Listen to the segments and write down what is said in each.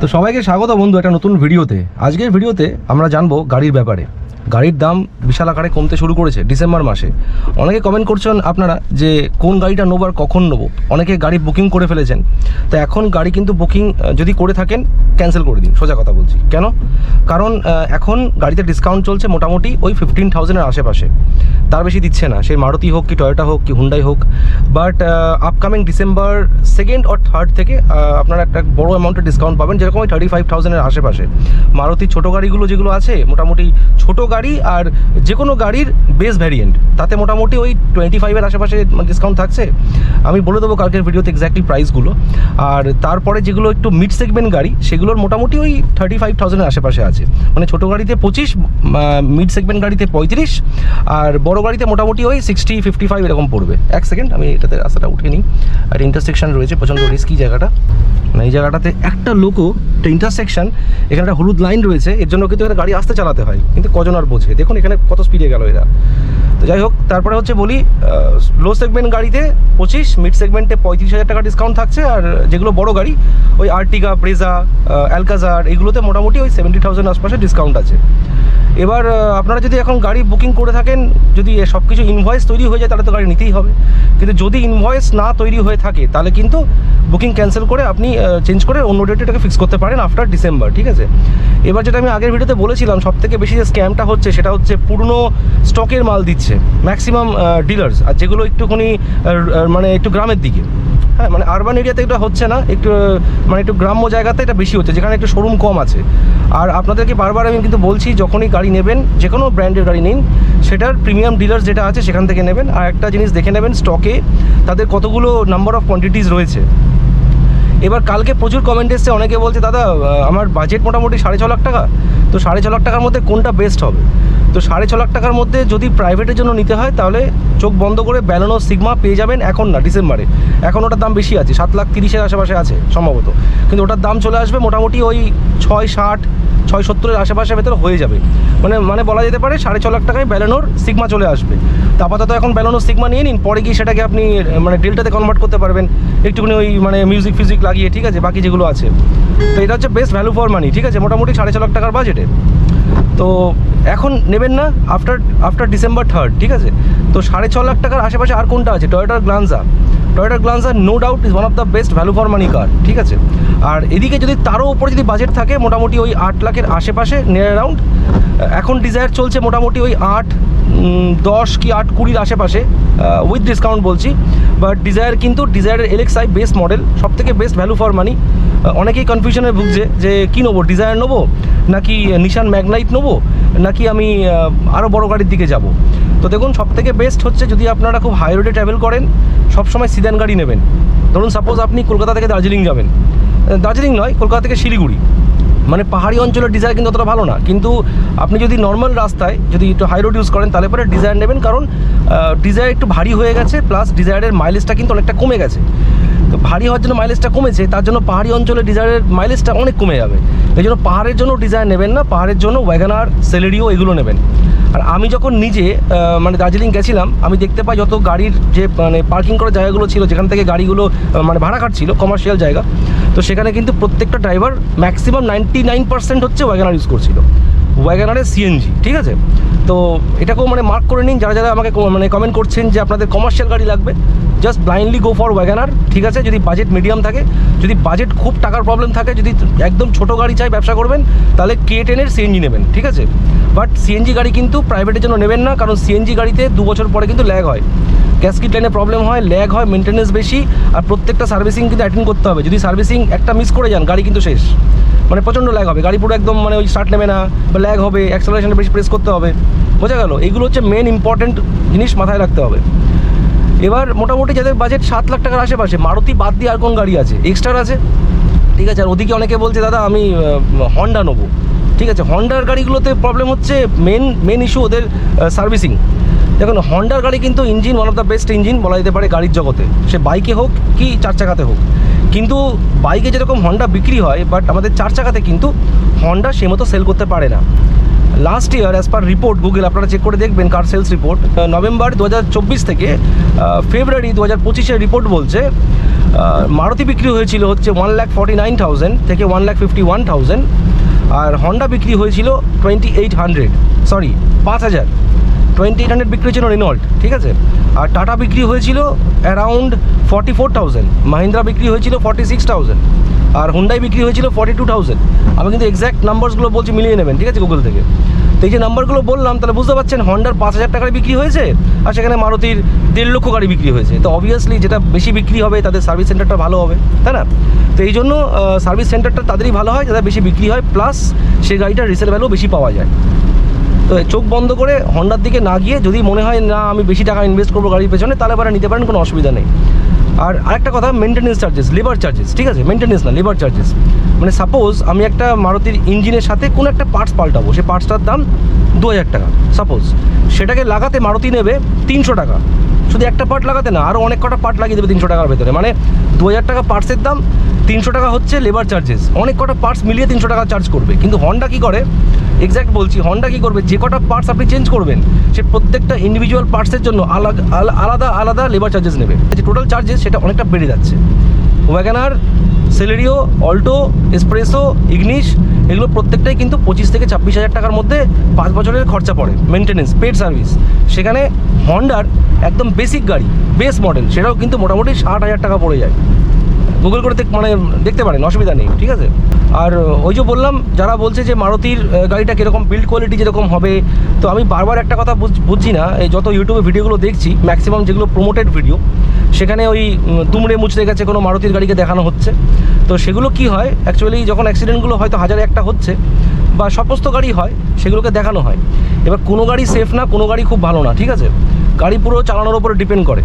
তো সবাইকে স্বাগত বন্ধু একটা নতুন ভিডিওতে। আজকের ভিডিওতে আমরা জানব গাড়ির ব্যাপারে। গাড়ির দাম বিশাল আকারে কমতে শুরু করেছে ডিসেম্বর মাসে। অনেকে কমেন্ট করছেন আপনারা যে কোন গাড়িটা নেব আর কখন নেব। অনেকে গাড়ি বুকিং করে ফেলেছেন। তো এখন গাড়ি কিন্তু বুকিং যদি করে থাকেন ক্যান্সেল করে দিন। সোজা কথা বলছি। কেন? কারণ এখন গাড়িতে ডিসকাউন্ট চলছে মোটামুটি ওই ফিফটিন থাউজেন্ডের আশেপাশে। তার বেশি দিচ্ছে না। সেই মারুতি হোক কি টয়োটা হোক কি হুন্ডাই হোক। But upcoming December second or third থেকে আপনারা একটা বড় অ্যামাউন্টের ডিসকাউন্ট পাবেন। যেরকম ওই থার্টি ফাইভ থাউজেন্ডের আশেপাশে। মারুতি ছোটো গাড়িগুলো যেগুলো আছে, মোটামুটি ছোটো গাড়ি আর যে কোনো গাড়ির বেস ভ্যারিয়েন্ট তাতে মোটামুটি ওই টোয়েন্টি ফাইভের আশেপাশে ডিসকাউন্ট থাকছে। আমি বলে দেবো কালকের ভিডিওতে এক্স্যাক্টলি প্রাইসগুলো আর তারপরে যেগুলো একটু মিড সেগমেন্ট গাড়ি, সেগুলোর মোটামুটি ওই থার্টি ফাইভ থাউজেন্ডের আশেপাশে আছে। মানে ছোটো গাড়িতে পঁচিশ মিড সেগমেন্ট গাড়িতে পঁয়ত্রিশ, আর বড় গাড়িতে মোটামুটি ওই সিক্সটি ফিফটি ফাইভ এরকম পড়বে। এক সেকেন্ড আমি এটাতে রাস্তাটা উঠে নিই। আর ইন্টারসেকশন রয়েছে, প্রচণ্ড রিস্কি জায়গাটা। মানে এই জায়গাটাতে একটা লোকও একটা ইন্টারসেকশন এখানে একটা হলুদ লাইন রয়েছে। এর জন্য কিন্তু এখানে গাড়ি আসতে চালাতে হয়। কিন্তু কজন আর বোঝে। দেখুন এখানে কত স্পিডে গেল এরা। তো যাই হোক, তারপরে হচ্ছে বলি লো সেগমেন্ট গাড়িতে পঁচিশ মিড সেগমেন্টে পঁয়ত্রিশ হাজার টাকা ডিসকাউন্ট থাকছে। আর যেগুলো বড় গাড়ি, ওই আর্টিগা, ব্রেজা অ্যালকাজার, এগুলোতে মোটামুটি ওই সেভেন্টি থাউজেন্ড আশপাশে ডিসকাউন্ট আছে। এবার আপনারা যদি এখন গাড়ি বুকিং করে থাকেন, যদি সব কিছু ইনভয়েস তৈরি হয়ে যায়, তাহলে তো গাড়ি নিতেই হবে। কিন্তু যদি ইনভয়েস না তৈরি হয়ে থাকে, তাহলে কিন্তু বুকিং ক্যান্সেল করে আপনি চেঞ্জ করে অন্য ডেটেটাকে ফিক্স করতে পারেন আফটার ডিসেম্বর ঠিক আছে? এবার যেটা আমি আগের ভিডিওতে বলেছিলাম সব থেকে বেশি যে স্ক্যামটা হচ্ছে সেটা হচ্ছে পুরনো স্টকের মাল দিচ্ছে ম্যাক্সিমাম ডিলার্স আর যেগুলো একটুখানি মানে একটু গ্রামের দিকে। হ্যাঁ মানে আরবান এরিয়াতে এটা হচ্ছে না, একটু মানে একটু গ্রাম্য জায়গাতে এটা বেশি হচ্ছে, যেখানে একটু শোরুম কম আছে। আর আপনাদেরকে বারবার আমি কিন্তু বলছি, যখনই গাড়ি নেবেন যে কোনো ব্র্যান্ডের গাড়ি নিন, সেটার প্রিমিয়াম ডিলার যেটা আছে সেখান থেকে নেবেন। আর একটা জিনিস দেখে নেবেন স্টকে তাদের কতগুলো নাম্বার অফ কোয়ান্টিটিস রয়েছে। এবার কালকে প্রচুর কমেন্ট এসছে, অনেকে বলছে, দাদা আমার বাজেট মোটামুটি সাড়ে ছ লাখ টাকা। তো সাড়ে ছ লাখ টাকার মধ্যে কোনটা বেস্ট হবে? তো সাড়ে ছ লাখ টাকার মধ্যে যদি প্রাইভেটের জন্য নিতে হয়, তাহলে চোখ বন্ধ করে ব্যালানো সিগমা পেয়ে যাবেন এখন না ডিসেম্বরে এখন ওটার দাম বেশি আছে, সাত লাখ তিরিশের আশেপাশে আছে সম্ভবত। কিন্তু ওটার দাম চলে আসবে মোটামুটি ওই ছয় ষাট ছয় সত্তরের আশেপাশে ভেতরে হয়ে যাবে। মানে মানে বলা যেতে পারে সাড়ে ছ লাখ টাকায় ব্যালানোর সিগমা চলে আসবে। তো আপাতত এখন ব্যালানোর সিগমা নিয়ে নিন, পরে গিয়ে সেটাকে আপনি মানে ডেল্টাতে কনভার্ট করতে পারবেন। একটুখানি ওই মানে মিউজিক ফিউজিক লাগিয়ে, ঠিক আছে? বাকি যেগুলো আছে। তো এটা হচ্ছে বেস্ট ভ্যালু ফর মানি ঠিক আছে? মোটামুটি সাড়ে ছ লাখ টাকার বাজেটে তো এখন নেবেন না আফটার আফটার ডিসেম্বর থার্ড ঠিক আছে? তো সাড়ে ছ লাখ টাকার আশেপাশে আর কোনটা আছে? টয়োটার Glanza টয়োটার Glanza no doubt is one of the best value for money car ঠিক আছে? আর এদিকে যদি তারও উপরে যদি বাজেট থাকে, মোটামুটি ওই আট লাখের আশেপাশে নিয়ার অ্যারাউন্ড এখন ডিজায়ার চলছে মোটামুটি ওই আট দশ কি আট কুড়ির আশেপাশে উইথ ডিসকাউন্ট বলছি। বাট ডিজায়ার কিন্তু ডিজায়ারের এলএক্সআই বেস্ট মডেল সব থেকে বেস্ট ভ্যালু ফর মানি অনেকেই কনফিউশনে ভুগছে যে, কী নেব? ডিজায়ার নেব? নাকি নিশান ম্যাগনাইট নেব? নাকি আমি আরও বড় গাড়ির দিকে যাব। তো দেখুন সব থেকে বেস্ট হচ্ছে যদি আপনারা খুব হাই রোডে ট্রাভেল করেন, সবসময় সিদান গাড়ি নেবেন। ধরুন সাপোজ আপনি কলকাতা থেকে দার্জিলিং যাবেন। দার্জিলিং নয়, কলকাতা থেকে শিলিগুড়ি। মানে পাহাড়ি অঞ্চলের ডিজায়ার কিন্তু অতটা ভালো না। কিন্তু আপনি যদি নর্মাল রাস্তায় যদি একটু হাই রোড ইউজ করেন, তাহলে পরে ডিজায়ার নেবেন। কারণ ডিজায়ার একটু ভারী হয়ে গেছে প্লাস ডিজায়ারের মাইলেজটা কিন্তু অনেকটা কমে গেছে। তো ভারী হওয়ার জন্য মাইলেজটা কমেছে, তার জন্য পাহাড়ি অঞ্চলে ডিজায়ারের মাইলেজটা অনেক কমে যাবে। এই জন্য পাহাড়ের জন্য ডিজায়ার নেবেন না, পাহাড়ের জন্য ওয়াগানার সেলেরিও এগুলো নেবেন। আর আমি যখন নিজে মানে দার্জিলিং গেছিলাম, আমি দেখতে পাই যত গাড়ির যে মানে পার্কিং করার জায়গাগুলো ছিল, যেখান থেকে গাড়িগুলো মানে ভাড়া খাটছিল কমার্শিয়াল জায়গা, তো সেখানে কিন্তু প্রত্যেকটা driver maximum ninety nine percent হচ্ছে ওয়াগানার ইউজ করছিল। ওয়াগানারের সিএনজি ঠিক আছে? তো এটাকেও মানে মার্ক করে নিন, যারা যারা আমাকে মানে কমেন্ট করছেন যে আপনাদের কমার্শিয়াল গাড়ি লাগবে just blindly go for Wagon R ঠিক আছে? যদি বাজেট মিডিয়াম থাকে, যদি বাজেট খুব টাকার প্রবলেম থাকে, যদি একদম ছোট গাড়ি চাই, ব্যবসা করবেন, তাহলে কে টেনের সিএনজি নেবেন, ঠিক আছে? বাট সিএনজি গাড়ি কিন্তু প্রাইভেটের জন্য নেবেন না, কারণ সিএনজি গাড়িতে দু বছর পরে কিন্তু ল্যাগ হয়। গ্যাসকিট লাইনে প্রবলেম হয় ল্যাগ হয় মেনটেন্যান্স বেশি, আর প্রত্যেকটা সার্ভিসিং কিন্তু অ্যাটেন্ড করতে হবে। যদি সার্ভিসিং একটা মিস করে যান, গাড়ি কিন্তু শেষ। মানে প্রচণ্ড ল্যাগ হবে। গাড়ি পুরো একদম মানে ওই স্টার্ট নেবে না, বা ল্যাগ হবে অ্যাক্সেলারেশনে বেশি প্রেস করতে হবে। বোঝা গেল? এগুলো হচ্ছে মেন ইম্পর্ট্যান্ট জিনিস মাথায় রাখতে হবে। এবার মোটামুটি যাদের বাজেট সাত লাখ টাকার আশেপাশে, মারুতি বাদ দিয়ে আর কোন গাড়ি আছে? এক্সট্রার আছে? ঠিক আছে, আর ওদিকে অনেকে বলছে, দাদা, আমি হন্ডা নেব। ঠিক আছে হন্ডার গাড়িগুলোতে প্রবলেম হচ্ছে মেন মেন ইস্যু ওদের সার্ভিসিং দেখুন হন্ডার গাড়ি কিন্তু engine one of the best engine বলা যেতে পারে গাড়ির জগতে। সে বাইকে হোক কি চার চাকাতে হোক। কিন্তু বাইকে যেরকম হন্ডা বিক্রি হয় বাট আমাদের চার চাকাতে কিন্তু হন্ডা সে মতো সেল করতে পারে না। Last year as per report Google আপনারা চেক করে দেখবেন কার সেলস রিপোর্ট নভেম্বর দু হাজার চব্বিশ থেকে ফেব্রুয়ারি দু হাজার পঁচিশের রিপোর্ট বলছে মারুতি বিক্রি হয়েছিল হচ্ছে one lakh forty nine thousand থেকে one lakh fifty one thousand আর হন্ডা বিক্রি হয়েছিল টোয়েন্টি এইট হান্ড্রেড সরি পাঁচ হাজার। টোয়েন্টি এইট হান্ড্রেড বিক্রি হয়েছিল রেনল্ট, ঠিক আছে? আর টাটা বিক্রি হয়েছিল around forty four thousand, Mahindra বিক্রি হয়েছিল ফর্টি সিক্স থাউজেন্ড, আর হুন্ডাই বিক্রি হয়েছিল ফর্টি টু থাউজেন্ড। আমি কিন্তু এক্স্যাক্ট নাম্বারসগুলো বলছি, মিলিয়ে নেবেন, ঠিক আছে গুগল থেকে? তো এই যে নাম্বারগুলো বললাম, তাহলে বুঝতে পারছেন হন্ডার পাঁচ হাজার টাকায় বিক্রি হয়েছে, আর সেখানে মারুতির দেড় লক্ষ গাড়ি বিক্রি হয়েছে। তো অবভিয়াসলি যেটা বেশি বিক্রি হবে, তাদের সার্ভিস সেন্টারটা ভালো হবে, তাই না? তো এই জন্য সার্ভিস সেন্টারটা তাদেরই ভালো হয় যাদের বেশি বিক্রি হয় প্লাস সেই গাড়িটার রিসেল ভ্যালু বেশি পাওয়া যায়। তো চোখ বন্ধ করে হন্ডার দিকে না গিয়ে যদি মনে হয়, না, আমি বেশি টাকা ইনভেস্ট করব গাড়ির পেছনে, তাহলে এবারে নিতে পারেন, কোনো অসুবিধা নেই। আর আরেকটা কথা মেনটেন্যান্স চার্জেস লেবার চার্জেস ঠিক আছে? মেনটেন্যান্স না লেবার চার্জেস মানে সাপোজ আমি একটা মারুতির ইঞ্জিনের সাথে কোনো একটা পার্টস পাল্টাবো সেই পার্টসটার দাম দু হাজার টাকা। সাপোজ সেটাকে লাগাতে মারুতি নেবে তিনশো টাকা। শুধু একটা পার্ট লাগাতে না আরও অনেক কটা পার্ট লাগিয়ে দেবে তিনশো টাকার ভেতরে। মানে দু হাজার টাকা পার্টসের দাম তিনশো টাকা হচ্ছে লেবার চার্জেস অনেক কটা পার্টস মিলিয়ে তিনশো টাকা চার্জ করবে। কিন্তু হন্ডা কী করে? এক্স্যাক্ট বলছি হন্ডা কী করবে? যে কটা পার্টস আপনি চেঞ্জ করবেন, সে প্রত্যেকটা ইন্ডিভিজুয়াল পার্টসের জন্য আলাদা আলাদা আলাদা লেবার চার্জেস নেবে। যে টোটাল চার্জেস সেটা অনেকটা বেড়ে যাচ্ছে। WagonR Celerio Alto SPresso Ignis এগুলো প্রত্যেকটাই কিন্তু পঁচিশ থেকে ছাব্বিশ হাজার টাকার মধ্যে পাঁচ বছরের খরচা পড়ে। মেনটেনেন্স পেড সার্ভিস সেখানে হন্ডার একদম বেসিক গাড়ি বেস মডেল সেটাও কিন্তু মোটামুটি ষাট হাজার টাকা পড়ে যায়। গুগল করে মানে দেখতে পারেন, অসুবিধা নেই, ঠিক আছে? আর ওই যে বললাম, যারা বলছে যে মারুতির গাড়িটা কীরকম বিল্ড কোয়ালিটি যেরকম হবে, তো আমি বারবার একটা কথা বুঝ- বুঝছি না, এই যত ইউটিউবে ভিডিওগুলো দেখছি ম্যাক্সিমাম যেগুলো প্রোমোটেড ভিডিও সেখানে ওই দুমড়ে মুচড়ে গেছে কোনো মারুতির গাড়িকে দেখানো হচ্ছে। তো সেগুলো কি হয়? অ্যাকচুয়ালি যখন অ্যাক্সিডেন্টগুলো হয়তো হাজারে একটা হচ্ছে, বা সমস্ত গাড়ি হয়, সেগুলোকে দেখানো হয়। এবার কোনো গাড়ি সেফ না, কোনো গাড়ি খুব ভালো না, ঠিক আছে? গাড়ি পুরো চালানোর উপরে ডিপেন্ড করে।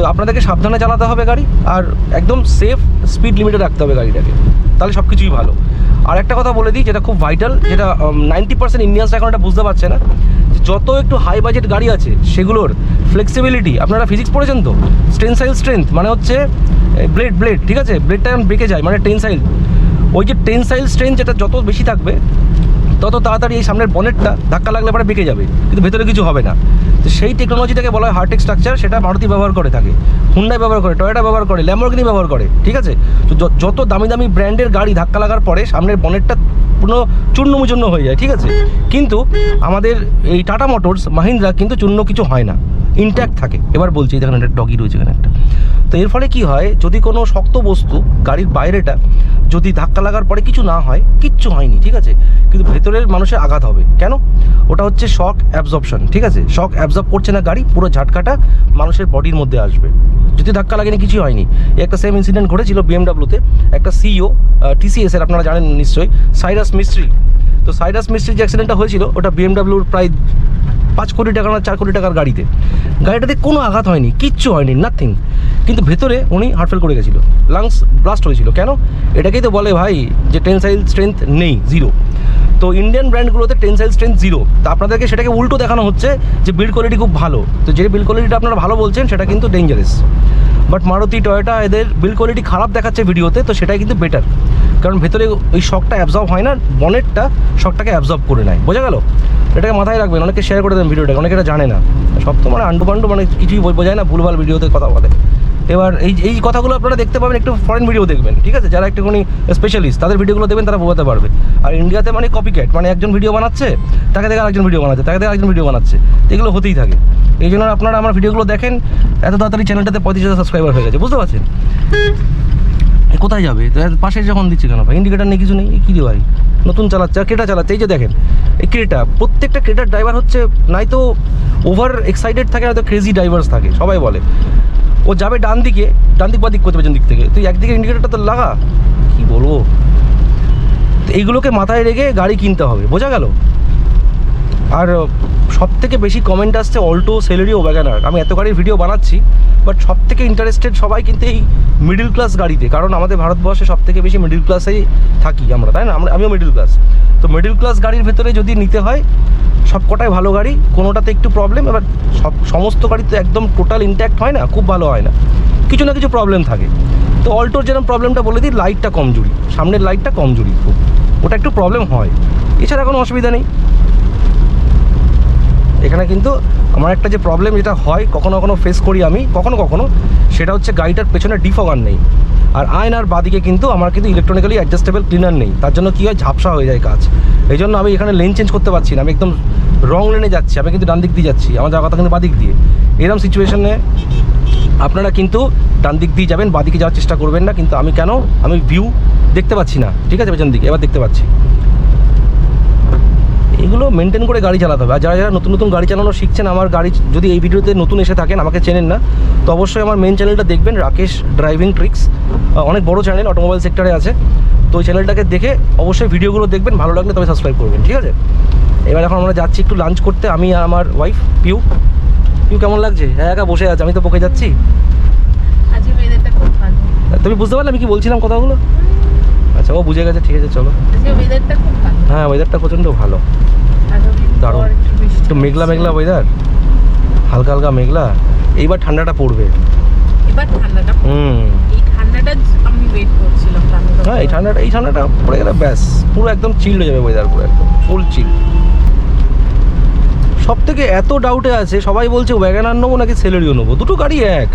তো আপনাদেরকে সাবধানে চালাতে হবে গাড়ি আর একদম সেফ স্পিড লিমিটে রাখতে হবে গাড়িটাকে। তাহলে সব কিছুই ভালো। আর একটা কথা বলে দিই, যেটা খুব ভাইটাল যেটা নাইনটি পার্সেন্ট ইন্ডিয়ানস এখন এটা বুঝতে পারছে না যত একটু হাই বাজেট গাড়ি আছে, সেগুলোর ফ্লেক্সিবিলিটি আপনারা ফিজিক্স পড়েছেন তো? টেনসাইল স্ট্রেংথ মানে হচ্ছে ব্লেড ব্লেড ঠিক আছে? ব্লেডটা যখন বেঁকে যায় মানে টেনসাইল ওই যে টেনসাইল স্ট্রেংথ যেটা যত বেশি থাকবে, তত তাড়াতাড়ি এই সামনের বনেটটা ধাক্কা লাগলে পরে বেঁকে যাবে, কিন্তু ভেতরে কিছু হবে না। তো সেই টেকনোলজিটাকে বলা হয় হার্টেক স্ট্রাকচার সেটা মারুতি ব্যবহার করে থাকে। হুন্ডাই ব্যবহার করে টয়োটা ব্যবহার করে ল্যাম্বরগিনি ব্যবহার করে, ঠিক আছে? তো যত দামি দামি ব্র্যান্ডের গাড়ি ধাক্কা লাগার পরে সামনের বনেটটা পুরো চূর্ণমুচূর্ণ হয়ে যায়, ঠিক আছে? কিন্তু আমাদের এই টাটা মোটরস মাহিন্দ্রা কিন্তু চূর্ণ কিছু হয় না। ইনট্যাক্ট থাকে। এবার বলছি দেখেন একটা ডগি রয়েছে এখানে একটা। তো এর ফলে কি হয়, যদি কোনো শক্ত বস্তু গাড়ির বাইরেটা যদি ধাক্কা লাগার পরে কিছু না হয়, কিচ্ছু হয়নি, ঠিক আছে? কিন্তু ভেতরের মানুষের আঘাত হবে। কেন? ওটা হচ্ছে শক অ্যাবজর্পশন ঠিক আছে? শক অ্যাবজর্ব করছে না গাড়ি, পুরো ঝাটকাটা মানুষের বডির মধ্যে আসবে। যদি ধাক্কা লাগেনি কিছুই হয়নি। একটা সেম ইনসিডেন্ট ঘটেছিল বিএমডাব্লিউতে একটা সিইও টিসিএস এর, আপনারা জানেন নিশ্চয়ই সাইরাস মিস্ট্রি তো সাইরাস মিস্ট্রির যে অ্যাক্সিডেন্টটা হয়েছিল, ওটা বিএমডাব্লিউর প্রায় পাঁচ কোটি টাকা না চার কোটি টাকার গাড়িতে। গাড়িটাতে কোনো আঘাত হয়নি, কিচ্ছু হয়নি নাথিং কিন্তু ভেতরে উনি হার্টফেল করে গেছিল লাংস ব্লাস্ট হয়েছিল। কেন? এটাকেই তো বলে ভাই যে টেনসাইল স্ট্রেংথ নেই জিরো তো ইন্ডিয়ান ব্র্যান্ডগুলোতে টেনসাইল স্ট্রেংথ জিরো তো আপনাদেরকে সেটাকে উল্টো দেখানো হচ্ছে যে বিল্ড কোয়ালিটি খুব ভালো। তো যে বিল্ড কোয়ালিটিটা আপনারা ভালো বলছেন, সেটা কিন্তু ডেঞ্জারাস বাট মারুতি টয়োটা এদের বিল্ড কোয়ালিটি খারাপ দেখাচ্ছে ভিডিওতে, তো সেটাই কিন্তু বেটার কারণ ভেতরে ওই শখটা অ্যাবজর্ব হয় না বনেটটা শখটাকে অ্যাবজর্ব করে নেয়। বোঝা গেল? এটাকে মাথায় রাখবেন, অনেকে শেয়ার করে দেন ভিডিওটাকে, অনেকে এটা জানে না। সব তো মানে আন্ডু পান্ডু মানে কিছুই বোঝায় না, ভুলভাল ভিডিওতে কথা বলে। এবার এই এই কথাগুলো আপনারা দেখতে পাবেন, একটু ফরেন ভিডিও দেখবেন, ঠিক আছে? যারা একটুখানি স্পেশালিস্ট তাদের ভিডিওগুলো দেখবেন, তারা বোঝাতে পারবে। আর ইন্ডিয়াতে মানে কপি ক্যাট মানে একজন ভিডিও বানাচ্ছে, তাকে দেখে আরেকজন ভিডিও বানাচ্ছে, তাকে দেখে আরেকজন ভিডিও বানাচ্ছে। এগুলো হতেই থাকে। এই জন্য আপনারা আমার ভিডিওগুলো দেখেন, এত তাড়াতাড়ি চ্যানেলটাতে পঁচিশ হাজার সাবস্ক্রাইবার হয়ে গেছে, বুঝতে পারছেন? কোথায় যাবে? পাশে যখন দিচ্ছে কেন ভাই? ইন্ডিকেটার নেই কিছু নেই? কী ভাই? নতুন চালাচ্ছে? আর ক্রেটা চালাচ্ছে? এই যে দেখেন, এই ক্রেটা, প্রত্যেকটা ক্রেটার ড্রাইভার হচ্ছে নাই তো ওভার এক্সাইটেড থাকে, নয়তো ক্রেজি ড্রাইভার্স থাকে, সবাই বলে। ও যাবে ডান দিকে, ডান দিক বা দিক করতে পেছন দিক থেকে। তুই একদিকে ইন্ডিকেটারটা তো লাগা। কি বলব? তো এইগুলোকে মাথায় রেখে গাড়ি কিনতে হবে, বোঝা গেল? আর সব থেকে বেশি কমেন্ট আসছে অল্টো সেলেরি ও ওয়াগানার আমি এত গাড়ির ভিডিও বানাচ্ছি বাট সব থেকে ইন্টারেস্টেড সবাই কিন্তু এই মিডিল ক্লাস গাড়িতে, কারণ আমাদের ভারতবর্ষে সব থেকে বেশি মিডিল ক্লাসেই থাকি আমরা, তাই না? আমরা, আমিও মিডিল ক্লাস তো মিডিল ক্লাস গাড়ির ভেতরে যদি নিতে হয় সব কটাই ভালো গাড়ি, কোনোটাতে একটু প্রবলেম এবার সব, সমস্ত গাড়ি তো একদম টোটাল ইনট্যাক্ট হয় না, খুব ভালো হয় না। কিছু না কিছু প্রবলেম থাকে। তো অল্টোর যেরকম প্রবলেমটা বলে দিই লাইটটা কমজোরি সামনের লাইটটা কমজোরি খুব। ওটা একটু প্রবলেম হয়। এছাড়া কোনো অসুবিধা নেই। এখানে কিন্তু আমার একটা যে প্রবলেম যেটা হয়, কখনো কখনো ফেস করি আমি, কখনো কখনো, সেটা হচ্ছে গাড়িটার পেছনে ডিফগার নেই। আর আয়নার বাদিকে কিন্তু আমার কিন্তু ইলেকট্রনিক্যালি অ্যাডজাস্টেবল ক্লিনার নেই। তার জন্য কী হয়, ঝাপসা হয়ে যায় কাজ। এই জন্য আমি এখানে লেন চেঞ্জ করতে পারছি না। আমি একদম রং লেনে যাচ্ছি। আমি কিন্তু ডান দিক দিয়ে যাচ্ছি। আমার যাওয়ার কথা কিন্তু বাদিক দিয়ে। এরকম সিচুয়েশনে আপনারা কিন্তু ডান দিক দিয়ে যাবেন, বাদিকে যাওয়ার চেষ্টা করবেন না। কিন্তু আমি কেন? আমি ভিউ দেখতে পাচ্ছি না। ঠিক আছে, পেছন দিকে। এবার দেখতে পাচ্ছি। এগুলো মেনটেন করে গাড়ি চালাতে হবে। আর যারা যারা নতুন নতুন গাড়ি চালানো শিখছেন আমার গাড়ি যদি এই ভিডিওতে নতুন এসে থাকেন আমাকে চেনেন না তো অবশ্যই আমার মেন চ্যানেলটা দেখবেন রাকেশ ড্রাইভিং ট্রিক্স অনেক বড় চ্যানেল অটোমোবাইল সেক্টরে আছে। তো ওই চ্যানেলটাকে দেখে অবশ্যই ভিডিওগুলো দেখবেন ভালো লাগলে তবে সাবস্ক্রাইব করবেন ঠিক আছে? এবার এখন আমরা যাচ্ছি একটু লাঞ্চ করতে আমি আর আমার ওয়াইফ পিউ। পিউ কেমন লাগছে? হ্যাঁ একা বসে আছে আমি তো বকে যাচ্ছি। তুমি বুঝতে পারলে আমি কি বলছিলাম কথাগুলো? আচ্ছা ও বুঝে গেছে ঠিক আছে চলো। ওয়েদারটা হ্যাঁ ওয়েদারটা প্রচণ্ড ভালো। দারুণ। একটু মেঘলা মেঘলা ওয়েদার হালকা হালকা মেঘলা। এইবার ঠান্ডাটা পড়বে। এবার ঠান্ডাটা হুম। এই ঠান্ডাটা আমি ওয়েট করছিলাম হ্যাঁ এই ঠান্ডাটা এই ঠান্ডাটা পড়ে গেলে ব্যাস পুরো একদম চিল হয়ে যাবে ওয়েদার পুরো একদম ফুল চিল সব থেকে এত ডাউটে আছে সবাই বলছে ওয়াগানার নেব নাকি সেলেরিও নেব? দুটো গাড়ি এক।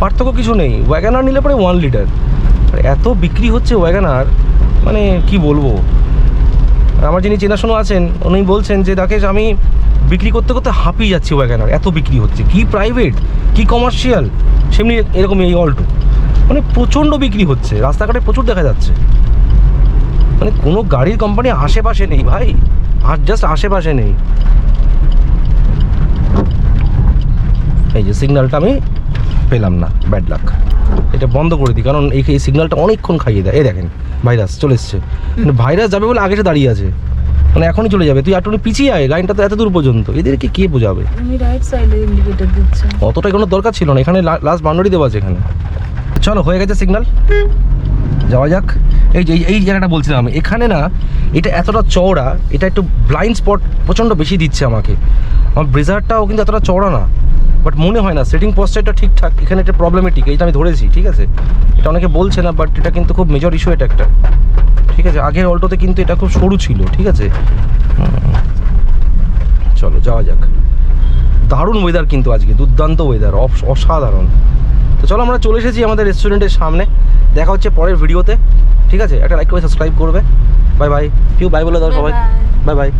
পার্থক্য কিছু নেই। ওয়াগানার নিলে পরে ওয়ান লিটার এত বিক্রি হচ্ছে ওয়াগানার মানে কি বলব? আমার যিনি চেনাশোনা আছেন, উনি বলছেন যে, রাকেশ, আমি বিক্রি করতে করতে হাঁপিয়ে যাচ্ছি ওয়াগানার এত বিক্রি হচ্ছে। কি প্রাইভেট কি কমার্শিয়াল সেমনি এরকম এই অল্টো মানে প্রচণ্ড বিক্রি হচ্ছে। রাস্তাঘাটে প্রচুর দেখা যাচ্ছে। মানে কোনো গাড়ির কোম্পানি আশেপাশে নেই ভাই। আর জাস্ট আশেপাশে নেই। এই যে সিগন্যালটা আমি পেলাম না ব্যাড লাক এটা বন্ধ করে দিই কারণ এই এই সিগন্যালটা অনেকক্ষণ খাইয়ে দেয়। এই দেখেন ভাইরাস চলে এসছে। মানে ভাইরাস যাবে বলে আগে দাঁড়িয়ে আছে। মানে এখনই চলে যাবে। তুই একটু পিছিয়ে আয় লাইনটা তো এত দূর পর্যন্ত। এদেরকে কে বোঝাবে? আমি রাইট সাইডে ইন্ডিকেটর দিচ্ছি। অতটা কোনো দরকার ছিল না। এখানে লাস্ট বাউন্ডারি দেওয়া আছে এখানে। চলো হয়ে গেছে সিগন্যাল যাওয়া যাক। এই যে এই- এই জায়গাটা বলছিলাম আমি। এখানে না এটা এতটা চওড়া এটা একটু ব্লাইন্ড স্পট প্রচণ্ড বেশি দিচ্ছে আমাকে। আমার ব্রেজারটাও কিন্তু এতটা চওড়া না। বাট মনে হয় না সেটিং পশ্চারটা ঠিকঠাক এখানে একটা প্রবলেমেটিক এইটা আমি ধরেছি ঠিক আছে? এটা অনেকে বলছে না বাট এটা কিন্তু খুব মেজর ইস্যু এটা একটা। ঠিক আছে আগের অল্টোতে কিন্তু এটা খুব সরু ছিল ঠিক আছে? চলো যাওয়া যাক। দারুণ ওয়েদার কিন্তু আজকে দুর্দান্ত ওয়েদার অসাধারণ। তো চলো আমরা চলে এসেছি আমাদের রেস্টুরেন্টের সামনে। দেখা হচ্ছে পরের ভিডিওতে ঠিক আছে? একটা লাইক করে সাবস্ক্রাইব করবে। বাই বাই পিউ বাই বলে দাও সবাই. Bye bye